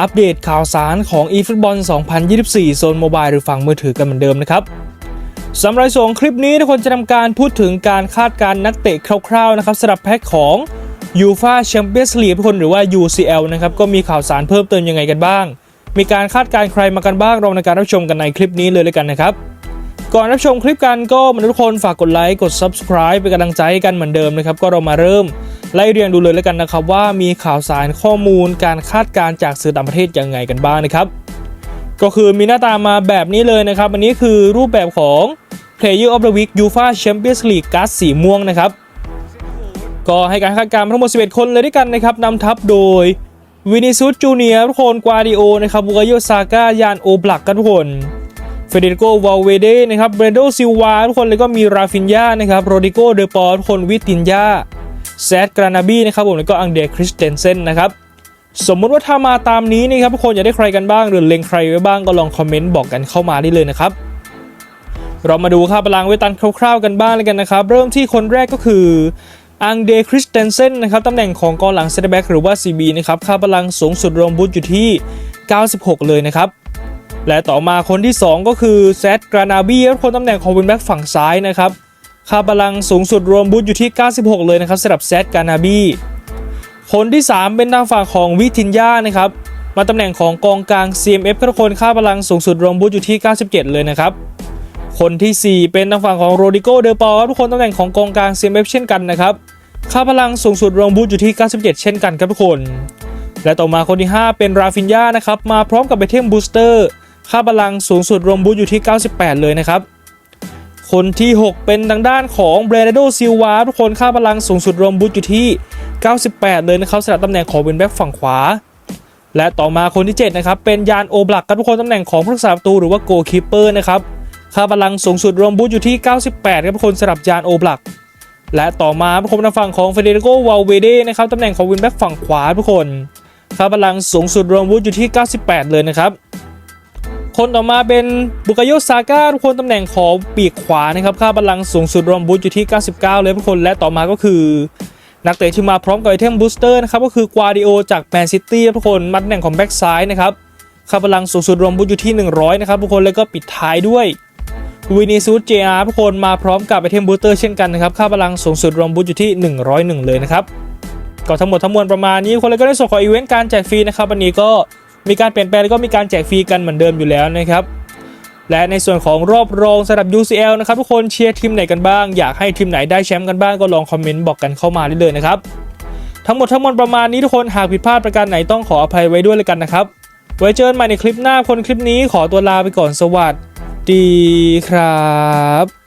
อัปเดตข่าวสารของ eFootball 2024 โซนโมบายหรือฝั่งมือถือกันเหมือนเดิมนะครับสำหรับส่วนคลิปนี้ทุกคนจะทำการพูดถึงการคาดการณ์นักเตะคร่าวๆนะครับสำหรับแพ็คของ UEFA Champions League ทุกคนหรือว่า UCL นะครับก็มีข่าวสารเพิ่มเติมยังไงกันบ้าง มีการคาดการณ์ใครมากันบ้างเราในการรับชมกันในคลิปนี้เลยเลยกันนะครับ ก่อนรับชมคลิปกันก็มนุษย์ทุกคนฝากกดไลค์กด Subscribe เป็นกำลังใจให้กันเหมือนเดิมนะครับก็เรามาเริ่ม ไล่เรียงดูเลยแล้วกันนะครับว่ามีข่าวสารข้อมูลการคาดการณ์จากสื่อต่างประเทศยังไงกันบ้างนะครับ ก็คือมีหน้าตามาแบบนี้เลยนะครับ อันนี้คือรูปแบบของ Player of the Week UEFA Champions League การ์ดสีม่วงนะครับ ก็ให้การคาดการณ์ทั้งหมด 11 คนเลยด้วยกันนะครับนำทัพโดยวินิซุสจูเนียร์ทุกคนกวาดิโอนะครับบุกโยซาก้ายานโอบลักกันทุกคนเฟเดริโกวาลเวเดนะครับเบรโดซิลวาทุกคนเลยก็มีราฟินยานะครับโรดิโกเดปอทุกคนวิตินยา แซดกรานาบีนะครับผมแล้วก็อังเดรคริสเตนเซนนะครับสมมุติว่าถ้ามาตามนี้นะครับทุกคนอยากได้ใครกันบ้าง หรือเล็งใครไว้บ้างก็ลองคอมเมนต์บอกกันเข้ามาได้เลยนะครับ เรามาดูค่าพลังเวตันคร่าวๆกันบ้างเลยกันนะครับ เริ่มที่คนแรกก็คืออังเดรคริสเตนเซนนะครับตำแหน่งของกองหลังเซนเตอร์แบ็กหรือว่า CB นะครับค่าพลังสูงสุดรวมบุตอยู่ที่ 96 เลยนะครับ และต่อมาคนที่ 2 ก็คือแซดกรานาบีคนตำแหน่งของวินแบ็กฝั่งซ้ายนะครับ ค่าพลังสูงสุดรวมบูทอยู่ที่ 96 เลยนะครับสำหรับแซดกานาบีคนที่ 3 เป็นทางฝั่งของวิทินยานะครับมาตำแหน่งของกองกลาง CMF ทุกคนค่าพลังสูงสุดรวมบูทอยู่ที่ 97 เลยนะครับ คนทีสี่ 4 เป็นทางฝั่งของโรดิโกเดอปอทุกคนตำแหน่งของกองกลาง CMF เช่นกันนะครับค่าพลังสูงสุดรวมบูทอยู่ที่ 97 เช่นกันครับทุกคน และต่อมาคนที่ 5 เป็นราฟินยานะครับมาพร้อมกับไอเทมบูสเตอร์ค่าพลังสูงสุดรวมบูทอยู่ที่ 98 เลยนะครับ คนที่ 6 เป็นทางด้านของเบรนโดซิลวาทุกคนค่าพลังสูงสุดรวมบูทอยู่ที่ 98 เลยนะครับสำหรับตำแหน่งของเวนแบ็กฝั่งขวา และต่อมาคนที่ 7 นะครับ เป็นยานโอบลักครับทุกคนตำแหน่งของผู้รักษาประตูหรือว่าโกลคีเปอร์นะครับค่าพลังสูงสุดรวมบูทอยู่ที่ 98 ครับทุกคนสำหรับยานโอบลัก และต่อมาทุกคนทางฝั่งของเฟเดริโกวาลเวเดนะครับตำแหน่งของวินแบ็กฝั่งขวาทุกคนค่าพลังสูงสุดรวมบูทอยู่ที่ 98 เลยนะครับ คนต่อมาเป็นบุกโยซาก้าทุกคนตำแหน่งของปีกขวานะครับค่าพลังสูงสุดรวมบูทอยู่ที่ 99 เลยทุกคนและต่อมาก็คือ นักเตะที่มาพร้อมกับไอเทมบูสเตอร์นะครับก็คือกวาดิโอจากแมนซิตี้ทุกคนมาตำแหน่งของแบ็กซ้ายนะครับค่าพลังสูงสุดรวมบูทอยู่ที่ 100 นะครับทุกคนแล้วก็ปิดท้ายด้วยวินิซูสเจอาร์ทุกคนมาพร้อมกับไอเทมบูสเตอร์เช่นกันนะครับค่าพลังสูงสุดรวมบูทอยู่ที่ 101 เลยนะครับก็ทั้งหมดทั้งมวลประมาณนี้คนเลยก็ได้ส่งของอีเวนต์การแจกฟรีนะครับวันนี้ก็ มีการเปลี่ยนแปลงแล้วก็มีการแจกฟรีกันเหมือนเดิมอยู่แล้วนะครับและในส่วนของรอบรองสำหรับ UCL นะครับทุกคนเชียร์ทีมไหนกันบ้าง อยากให้ทีมไหนได้แชมป์กันบ้างก็ลองคอมเมนต์บอกกันเข้ามาได้เลยนะครับทั้งหมดทั้งมวลประมาณนี้ทุกคนหากผิดพลาดประการไหนต้องขออภัยไว้ด้วยเลยกันนะครับไว้เจอกันใหม่ในคลิปหน้าคนคลิปนี้ขอตัวลาไปก่อนสวัสดีครับ